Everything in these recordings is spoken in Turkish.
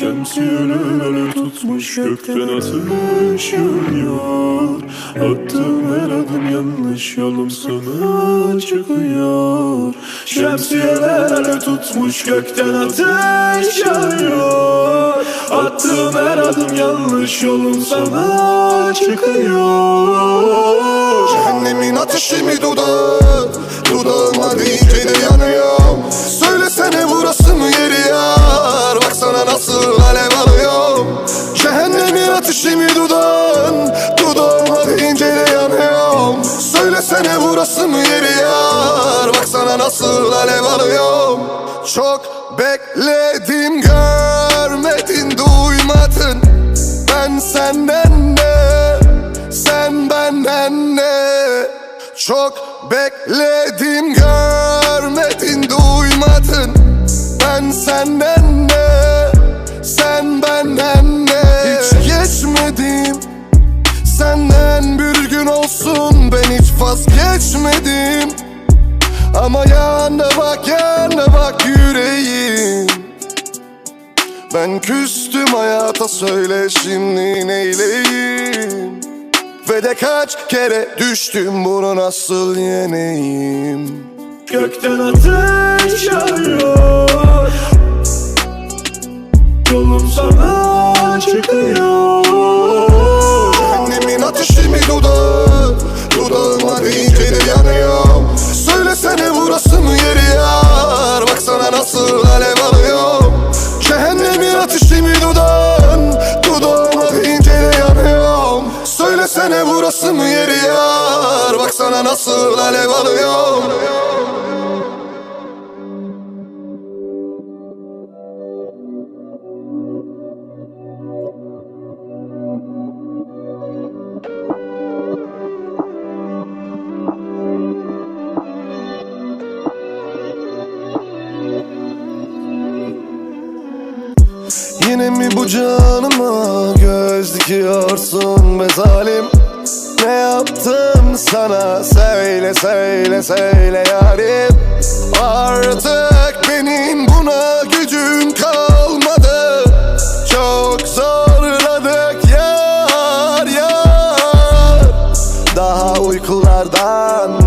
Şemsiyeler tutmuş gökten ateş yağıyor Attığım her adım yanlış yolum sana çıkıyor. Şemsiyeler tutmuş gökten ateş yağıyor Attığım her adım yanlış yolum sana çıkıyor. Cehennemin ateşi mi dudağı? Dudağıma deyince de yanıyorum Söylesene burası alıyorum Çok bekledim. Görmedin duymadın. Ben senden ne sen benden ne? Çok bekledim görmedin duymadın. Ben senden ne Sen benden ne? Hiç geçmedim. Senden bir gün olsun ben hiç vazgeçmedim Ama yanına bak yanına bak yüreğim. Ben küstüm hayata söyle şimdi neyleyim? Ve de kaç kere düştüm bunu nasıl yeneyim? Gökten ateş yağıyor. Yolum sana çıkıyor Cehennemin ateşi mi dudağın? Dudağıma deyince de yanıyorum. Söylesene burası mı yeri yar? Baksana nasıl alev alıyorum Yine mi bu canıma göz dikiyorsun be zalim? Ne yaptım sana? Söyle söyle söyle yarim. Artık benim buna gücüm kalmadı. Çok zorladık yar yar. Daha uykulardan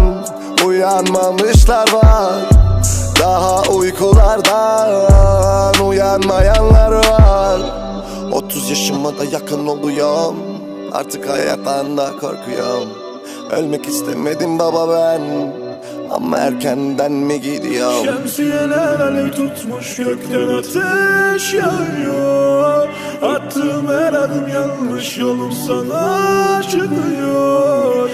uyanmamışlar var. Daha uykulardan uyanmayanlar 30 yaşıma da yakın oluyorum. Artık hayattan da korkuyorum. Ölmek istemedim baba ben. Ama erkenden mi gidiyorum? Şemsiyeler alev tutmuş gökten ateş yağıyor. Attığım her adım yanlış yolum sana çıkıyor